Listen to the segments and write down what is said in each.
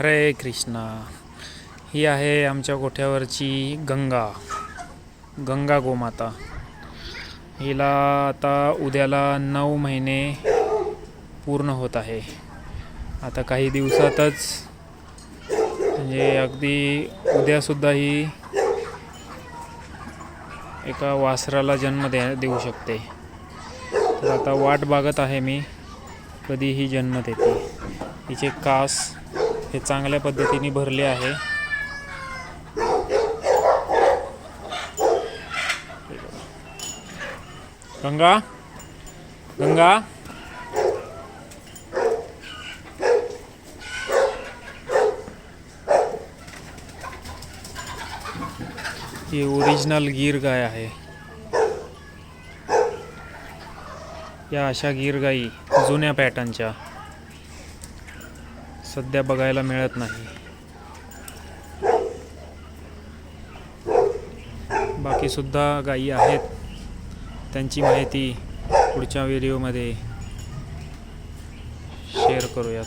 हरे कृष्णा. ही आहे आमच्या गोठ्यावरची गंगा गंगा गोमाता. हिला आता उद्याला नऊ महिने पूर्ण होत आहे. आता काही दिवसातच म्हणजे अगदी उद्यासुद्धा ही एका वासराला जन्म दे देऊ शकते. तर आता वाट बागत आहे मी कधी ही जन्म देते. तिचे कास हे चांगल्या पद्धतीने भरले आहे. गंगा गंगा. ही ओरिजिनल गीर गाय आहे. या अशा गीर गाई जुन्या पॅटर्नच्या. सध्या बघायला मिळत नाही. बाकीसुद्धा गायी आहेत. त्यांची माहिती पुढच्या व्हिडिओमध्ये शेअर करूयात.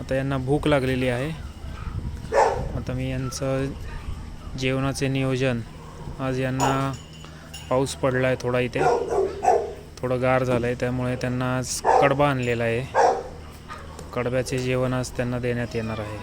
आता यांना भूक लागलेली आहे. आता मी यांचं जेवणाचे नियोजन आज यांना पाऊस पडला आहे थोडा इथे. थोडं गार झालं आहे त्यामुळे त्यांना आज कडबा आणलेला आहे. कडब्याचे जेवण आज त्यांना देण्यात येणार आहे.